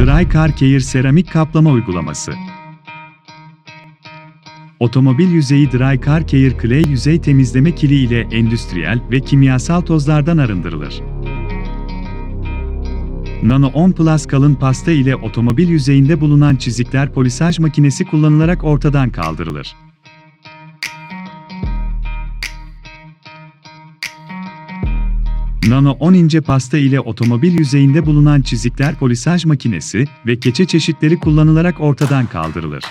Dry Car Care seramik kaplama uygulaması. Otomobil yüzeyi Dry Car Care Clay yüzey temizleme kili ile endüstriyel ve kimyasal tozlardan arındırılır. Nano 10 Plus kalın pasta ile otomobil yüzeyinde bulunan çizikler polisaj makinesi kullanılarak ortadan kaldırılır. Nano 10 ince pasta ile otomobil yüzeyinde bulunan çizikler polisaj makinesi ve keçe çeşitleri kullanılarak ortadan kaldırılır.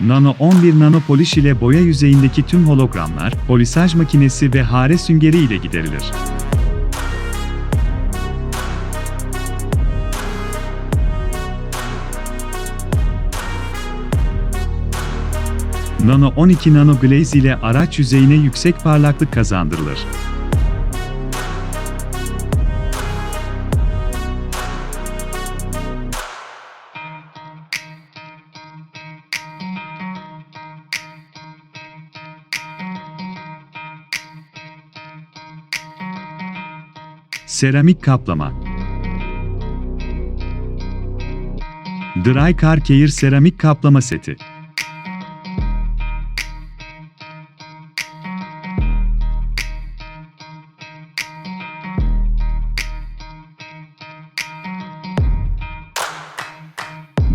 Nano 11 nano poliş ile boya yüzeyindeki tüm hologramlar, polisaj makinesi ve hare süngeri ile giderilir. Nano 12 nano glaze ile araç yüzeyine yüksek parlaklık kazandırılır. Seramik kaplama Dry Car Care seramik kaplama seti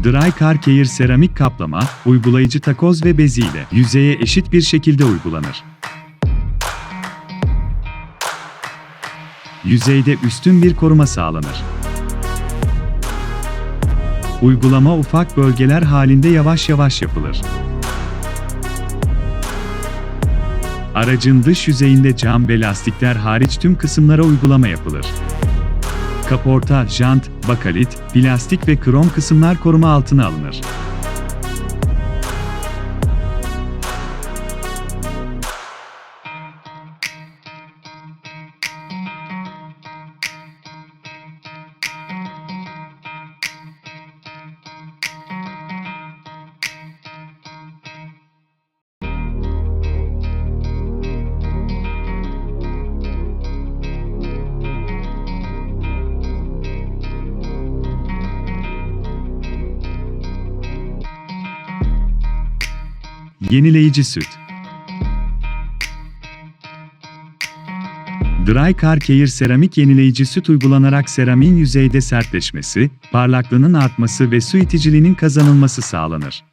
Dry Car Care seramik kaplama, uygulayıcı takoz ve beziyle yüzeye eşit bir şekilde uygulanır. Yüzeyde üstün bir koruma sağlanır. Uygulama ufak bölgeler halinde yavaş yavaş yapılır. Aracın dış yüzeyinde cam ve lastikler hariç tüm kısımlara uygulama yapılır. Kaporta, jant, bakalit, plastik ve krom kısımlar koruma altına alınır. Yenileyici süt. Dry Car Care seramik yenileyici süt uygulanarak seramiğin yüzeyde sertleşmesi, parlaklığının artması ve su iticiliğinin kazanılması sağlanır.